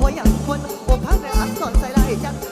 บ่ยากควรบ่พักในอักษรใส่ลายจัง